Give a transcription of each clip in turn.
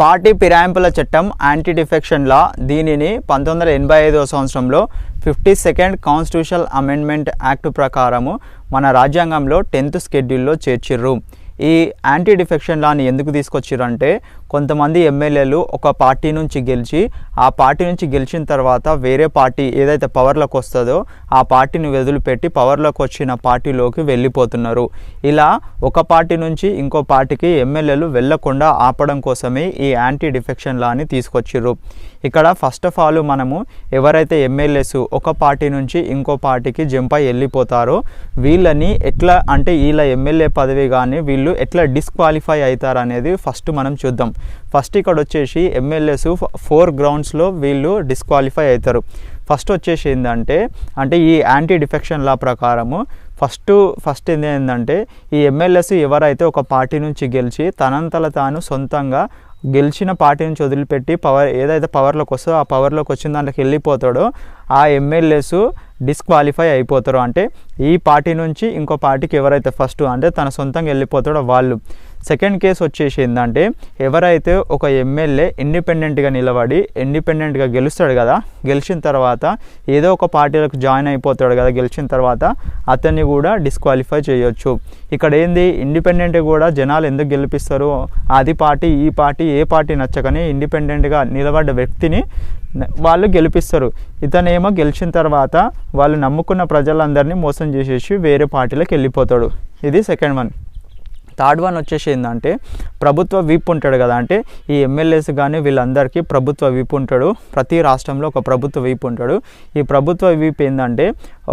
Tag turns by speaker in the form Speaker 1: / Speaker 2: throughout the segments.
Speaker 1: Party ఫిరాయింపుల చట్టం anti defection లా దీనిని పంతొమ్మిది వందల ఎనభై ఐదవ సంవత్సరంలో fifty second constitutional amendment act ప్రకారము మన రాజ్యాంగంలో టెన్త్ షెడ్యూల్లో చేర్చిర్రు. ఈ యాంటీ డిఫెక్షన్ లాని ఎందుకు తీసుకొచ్చారంటే అంటే కొంతమంది ఎమ్మెల్యేలు ఒక పార్టీ నుంచి గెలిచి ఆ పార్టీ నుంచి గెలిచిన తర్వాత వేరే పార్టీ ఏదైతే పవర్లోకి వస్తుందో ఆ పార్టీని వదిలిపెట్టి పవర్లోకి వచ్చిన పార్టీలోకి వెళ్ళిపోతున్నారు. ఇలా ఒక పార్టీ నుంచి ఇంకో పార్టీకి ఎమ్మెల్యేలు వెళ్ళకుండా ఆపడం కోసమే ఈ యాంటీ డిఫెక్షన్ లాని తీసుకొచ్చిర్రు. ఇక్కడ ఫస్ట్ ఆఫ్ ఆల్ మనము ఎవరైతే ఎమ్మెల్యేస్ ఒక పార్టీ నుంచి ఇంకో పార్టీకి జంప్ అయి వెళ్ళిపోతారో వీళ్ళని ఎట్లా అంటే వీళ్ళ ఎమ్మెల్యే పదవి కానీ వీళ్ళు ఎట్లా డిస్క్వాలిఫై అవుతారు అనేది ఫస్ట్ మనం చూద్దాం. ఫస్ట్ ఇక్కడ వచ్చేసి ఎమ్మెల్యేస్ ఫోర్ గ్రౌండ్స్లో వీళ్ళు డిస్క్వాలిఫై అవుతారు. ఫస్ట్ వచ్చేసి ఏంటంటే అంటే ఈ యాంటీ డిఫెక్షన్ లా ప్రకారము ఫస్ట్ ఫస్ట్ ఏంటంటే ఈ ఎమ్మెల్యేస్ ఎవరైతే ఒక పార్టీ నుంచి గెలిచి తనంతల తాను సొంతంగా గెలిచిన పార్టీ నుంచి వదిలిపెట్టి పవర్ ఏదైతే పవర్లోకి వస్తుందో ఆ పవర్లోకి వచ్చిన దాంట్లోకి వెళ్ళిపోతాడో ఆ ఎమ్మెల్యేస్ డిస్క్వాలిఫై అయిపోతారు. అంటే ఈ పార్టీ నుంచి ఇంకో పార్టీకి ఎవరైతే ఫస్ట్ అంటే తన సొంతంగా వెళ్ళిపోతాడో వాళ్ళు. సెకండ్ కేసు వచ్చేసి ఏంటంటే ఎవరైతే ఒక ఎమ్మెల్యే ఇండిపెండెంట్గా నిలబడి ఇండిపెండెంట్గా గెలుస్తాడు కదా గెలిచిన తర్వాత ఏదో ఒక పార్టీలకు జాయిన్ అయిపోతాడు కదా గెలిచిన తర్వాత అతన్ని కూడా డిస్క్వాలిఫై చేయొచ్చు. ఇక్కడ ఏంది ఇండిపెండెంట్ కూడా జనాలు ఎందుకు గెలిపిస్తారు? అది పార్టీ ఈ పార్టీ ఏ పార్టీ నచ్చకని ఇండిపెండెంట్గా నిలబడ్డ వ్యక్తిని వాళ్ళు గెలిపిస్తారు. ఇతనేమో గెలిచిన తర్వాత వాళ్ళు నమ్ముకున్న ప్రజలందరినీ మోసం చేసేసి వేరే పార్టీలకు వెళ్ళిపోతాడు. ఇది సెకండ్ వన్. థర్డ్ వన్ వచ్చేసి ఏంటంటే ప్రభుత్వ వీప్ ఉంటాడు కదా అంటే ఈ ఎమ్మెల్యేస్ కానీ వీళ్ళందరికీ ప్రభుత్వ వీప్ ఉంటాడు. ప్రతి రాష్ట్రంలో ఒక ప్రభుత్వ వీప్ ఉంటాడు. ఈ ప్రభుత్వ వీప్ ఏంటంటే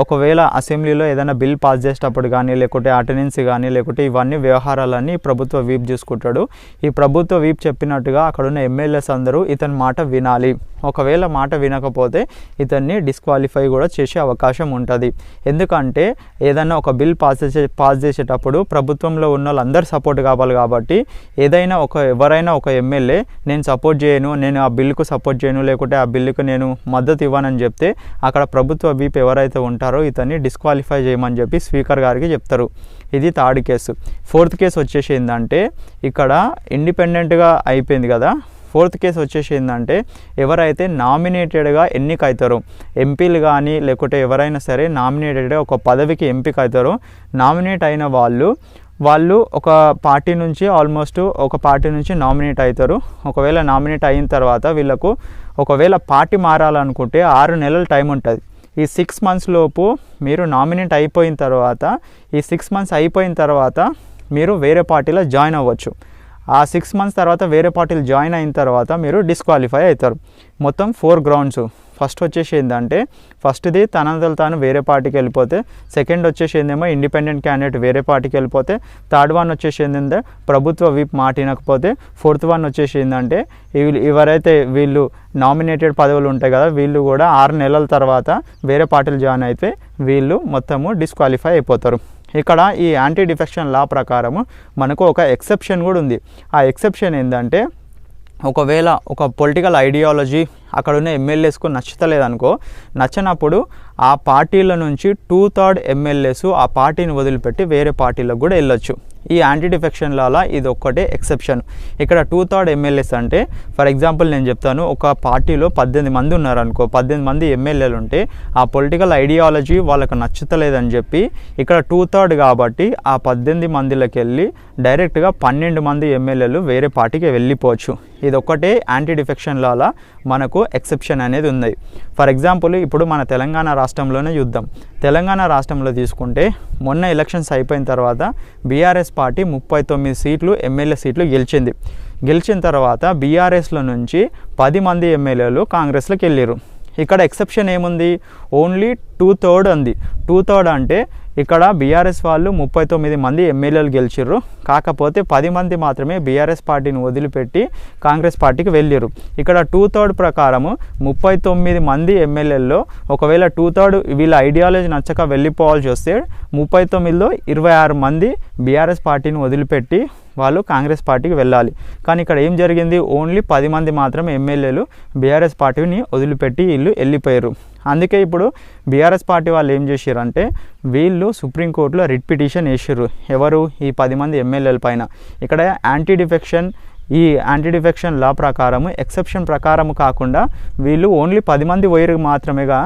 Speaker 1: ఒకవేళ అసెంబ్లీలో ఏదైనా బిల్ పాస్ చేసేటప్పుడు కానీ లేకుంటే అటెండెన్స్ కానీ లేకుంటే ఇవన్నీ వ్యవహారాలన్నీ ప్రభుత్వ వీప్ చూసుకుంటాడు. ఈ ప్రభుత్వ వీప్ చెప్పినట్టుగా అక్కడ ఉన్న ఎమ్మెల్యేస్ అందరూ ఇతని మాట వినాలి. ఒకవేళ మాట వినకపోతే ఇతన్ని డిస్క్వాలిఫై కూడా చేసే అవకాశం ఉంటుంది. ఎందుకంటే ఏదైనా ఒక బిల్ పాస్ చేసే పాస్ చేసేటప్పుడు ప్రభుత్వంలో ఉన్న వాళ్ళందరూ సపోర్ట్ కావాలి కాబట్టి ఏదైనా ఒక ఎవరైనా ఒక ఎమ్మెల్యే నేను సపోర్ట్ చేయను నేను ఆ బిల్లుకు సపోర్ట్ చేయను లేకుంటే ఆ బిల్లుకు నేను మద్దతు ఇవ్వనని చెప్తే అక్కడ ప్రభుత్వ వీప్ ఎవరైతే ఉంటారో ఇతన్ని డిస్క్వాలిఫై చేయమని చెప్పి స్పీకర్ గారికి చెప్తారు. ఇది థర్డ్ కేసు. ఫోర్త్ కేసు వచ్చేసి ఏంటంటే ఇక్కడ ఇండిపెండెంట్గా అయిపోయింది కదా ఫోర్త్ కేసు వచ్చేసి ఏంటంటే ఎవరైతే నామినేటెడ్గా ఎన్నిక అవుతారో ఎంపీలు కానీ లేకుంటే ఎవరైనా సరే నామినేటెడ్గా ఒక పదవికి ఎంపిక అవుతారో నామినేట్ అయిన వాళ్ళు వాళ్ళు ఒక పార్టీ నుంచి ఆల్మోస్ట్ ఒక పార్టీ నుంచి నామినేట్ అవుతారు ఒకవేళ నామినేట్ అయిన తర్వాత వీళ్ళకు ఒకవేళ పార్టీ మారాలనుకుంటే ఆరు నెలల టైం ఉంటుంది. ఈ సిక్స్ మంత్స్ లోపు మీరు నామినేట్ అయిపోయిన తర్వాత ఈ సిక్స్ మంత్స్ అయిపోయిన తర్వాత మీరు వేరే పార్టీలో జాయిన్ అవ్వచ్చు. ఆ సిక్స్ మంత్స్ తర్వాత వేరే పార్టీలు జాయిన్ అయిన తర్వాత మీరు డిస్క్వాలిఫై అవుతారు. మొత్తం ఫోర్ గ్రౌండ్స్ ఫస్ట్ వచ్చేసి ఏంటంటే ఫస్ట్ది తనంతలు తాను వేరే పార్టీకి వెళ్ళిపోతే సెకండ్ వచ్చేసి ఏందేమో ఇండిపెండెంట్ క్యాండిడేట్ వేరే పార్టీకి వెళ్ళిపోతే థర్డ్ వన్ వచ్చేసి ఏంటంటే ప్రభుత్వ విప్ మాట వినకపోతే ఫోర్త్ వన్ వచ్చేసి ఏంటంటే ఎవరైతే వీళ్ళు నామినేటెడ్ పదవులు ఉంటాయి కదా వీళ్ళు కూడా ఆరు నెలల తర్వాత వేరే పార్టీలు జాయిన్ అయితే వీళ్ళు మొత్తము డిస్క్వాలిఫై అయిపోతారు. ఇక్కడ ఈ యాంటీ డిఫెక్షన్ లా ప్రకారము మనకు ఒక ఎక్సెప్షన్ కూడా ఉంది. ఆ ఎక్సెప్షన్ ఏంటంటే ఒకవేళ ఒక పొలిటికల్ ఐడియాలజీ అక్కడ ఉన్న ఎమ్మెల్యేస్కు నచ్చతలేదనుకో నచ్చనప్పుడు ఆ పార్టీల నుంచి టూ థర్డ్ ఎమ్మెల్యేస్ ఆ పార్టీని వదిలిపెట్టి వేరే పార్టీలకు కూడా వెళ్ళొచ్చు. ఈ యాంటీ డిఫెక్షన్ లాలా ఇది ఒక్కటే ఎక్సెప్షన్. ఇక్కడ టూ థర్డ్ ఎమ్మెల్యేస్ అంటే ఫర్ ఎగ్జాంపుల్ నేను చెప్తాను ఒక పార్టీలో పద్దెనిమిది మంది ఉన్నారనుకో పద్దెనిమిది మంది ఎమ్మెల్యేలు ఉంటే ఆ పొలిటికల్ ఐడియాలజీ వాళ్ళకు నచ్చుతలేదని చెప్పి ఇక్కడ టూ థర్డ్ కాబట్టి ఆ పద్దెనిమిది మందిలోకి వెళ్ళి డైరెక్ట్గా పన్నెండు మంది ఎమ్మెల్యేలు వేరే పార్టీకి వెళ్ళిపోవచ్చు. ఇది ఒక్కటే యాంటీ డిఫెక్షన్ లాలా మనకు ఎక్సెప్షన్ అనేది ఉంది. ఫర్ ఎగ్జాంపుల్ ఇప్పుడు మన తెలంగాణ రాష్ట్రంలోనే చూద్దాం. తెలంగాణ రాష్ట్రంలో తీసుకుంటే మొన్న ఎలక్షన్స్ అయిపోయిన తర్వాత బీఆర్ఎస్ పార్టీ ముప్పై తొమ్మిది సీట్లు ఎమ్మెల్యే సీట్లు గెలిచింది. గెలిచిన తర్వాత బీఆర్ఎస్లో నుంచి పది మంది ఎమ్మెల్యేలు కాంగ్రెస్లోకి వెళ్ళారు ఇక్కడ ఎక్సెప్షన్ ఏముంది? ఓన్లీ టూ థర్డ్ ఉంది. టూ థర్డ్ అంటే ఇక్కడ బీఆర్ఎస్ వాళ్ళు ముప్పై తొమ్మిది మంది ఎమ్మెల్యేలు గెలిచిర్రు. కాకపోతే పది మంది మాత్రమే బీఆర్ఎస్ పార్టీని వదిలిపెట్టి కాంగ్రెస్ పార్టీకి వెళ్ళిరు ఇక్కడ టూ థర్డ్ ప్రకారము ముప్పై తొమ్మిది మంది ఎమ్మెల్యేల్లో ఒకవేళ టూ థర్డ్ వీళ్ళ ఐడియాలజీ నచ్చక వెళ్ళిపోవాల్సి వస్తే ముప్పై తొమ్మిదిలో ఇరవై ఆరు మంది బీఆర్ఎస్ పార్టీని వదిలిపెట్టి వాళ్ళు కాంగ్రెస్ పార్టీకి వెళ్ళాలి. కానీ ఇక్కడ ఏం జరిగింది? ఓన్లీ పది మంది మాత్రమే ఎమ్మెల్యేలు బీఆర్ఎస్ పార్టీని వదిలిపెట్టి వీళ్ళు వెళ్ళిపోయారు. అందుకే ఇప్పుడు బీఆర్ఎస్ పార్టీ వాళ్ళు ఏం చేశారంటే వీళ్ళు సుప్రీంకోర్టులో రిట్ పిటిషన్ వేసారు ఎవరు? ఈ పది మంది ఎమ్మెల్యేల పైన. ఇక్కడ యాంటీ డిఫెక్షన్ ఈ యాంటీ డిఫెక్షన్ లా ప్రకారము ఎక్సెప్షన్ ప్రకారము కాకుండా వీళ్ళు ఓన్లీ పది మంది పోయారు మాత్రమేగా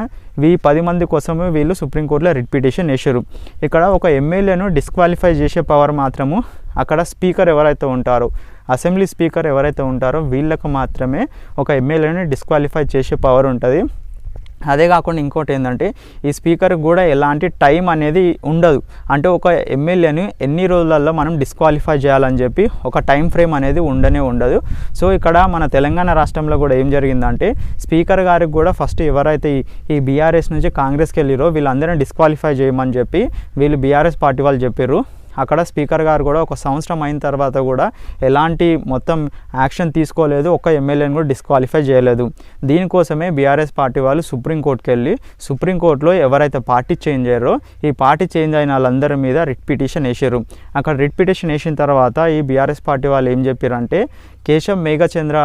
Speaker 1: ఈ పది మంది కోసమే వీళ్ళు సుప్రీంకోర్టులో రిట్ పిటిషన్ వేసారు ఇక్కడ ఒక ఎమ్మెల్యేను డిస్క్వాలిఫై చేసే పవర్ మాత్రము అక్కడ స్పీకర్ ఎవరైతే ఉంటారో అసెంబ్లీ స్పీకర్ ఎవరైతే ఉంటారో వీళ్ళకు మాత్రమే ఒక ఎమ్మెల్యేని డిస్క్వాలిఫై చేసే పవర్ ఉంటుంది. అదే కాకుండా ఇంకోటి ఏంటంటే ఈ స్పీకర్కి కూడా ఎలాంటి టైం అనేది ఉండదు. అంటే ఒక ఎమ్మెల్యేని ఎన్ని రోజులలో మనం డిస్క్వాలిఫై చేయాలని చెప్పి ఒక టైం ఫ్రేమ్ అనేది ఉండనే ఉండదు. సో ఇక్కడ మన తెలంగాణ రాష్ట్రంలో కూడా ఏం జరిగిందంటే స్పీకర్ గారికి కూడా ఫస్ట్ ఎవరైతే ఈ- ఈ బీఆర్ఎస్ నుంచి కాంగ్రెస్కి వెళ్ళిరో వీళ్ళందరినీ డిస్క్వాలిఫై చేయమని చెప్పి వీళ్ళు బీఆర్ఎస్ పార్టీ వాళ్ళు చెప్పారు అక్కడ స్పీకర్ గారు కూడా ఒక సంవత్సరం అయిన తర్వాత కూడా ఎలాంటి మొత్తం యాక్షన్ తీసుకోలేదు ఒక ఎమ్మెల్యేని కూడా డిస్క్వాలిఫై చేయలేదు. దీనికోసమే బీఆర్ఎస్ పార్టీ వాళ్ళు సుప్రీంకోర్టుకి వెళ్ళి సుప్రీంకోర్టులో ఎవరైతే పార్టీ చేంజ్ అయ్యారో ఈ పార్టీ చేంజ్ అయిన వాళ్ళందరి మీద రిట్ పిటిషన్ వేసారు అక్కడ రిట్ పిటిషన్ వేసిన తర్వాత ఈ బీఆర్ఎస్ పార్టీ వాళ్ళు ఏం చెప్పారంటే కేశవ్ మేఘచంద్ర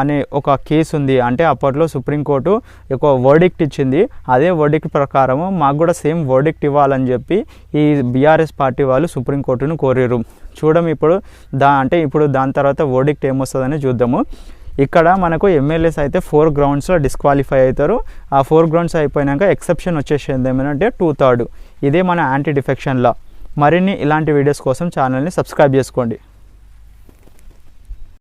Speaker 1: అనే ఒక కేసు ఉంది. అంటే అప్పట్లో సుప్రీంకోర్టు ఒక వర్డిక్ట్ ఇచ్చింది. అదే వర్డిక్ట్ ప్రకారము మాకు కూడా సేమ్ వర్డిక్ట్ ఇవ్వాలని చెప్పి ఈ బీఆర్ఎస్ పార్టీ వాళ్ళు సుప్రీంకోర్టును కోరారు. చూడము ఇప్పుడు దా అంటే ఇప్పుడు దాని తర్వాత వర్డిక్ట్ ఏమొస్తుందని చూద్దాము. ఇక్కడ మనకు ఎమ్మెల్యేస్ అయితే ఫోర్ గ్రౌండ్స్లో డిస్క్వాలిఫై అవుతారు. ఆ ఫోర్ గ్రౌండ్స్ అయిపోయినాక ఎక్సెప్షన్ వచ్చేసింది ఏమంటే టూ థర్డ్ ఇదే మన యాంటీ డిఫెక్షన్ లా మరిన్ని ఇలాంటి వీడియోస్ కోసం ఛానల్ని సబ్స్క్రైబ్ చేసుకోండి.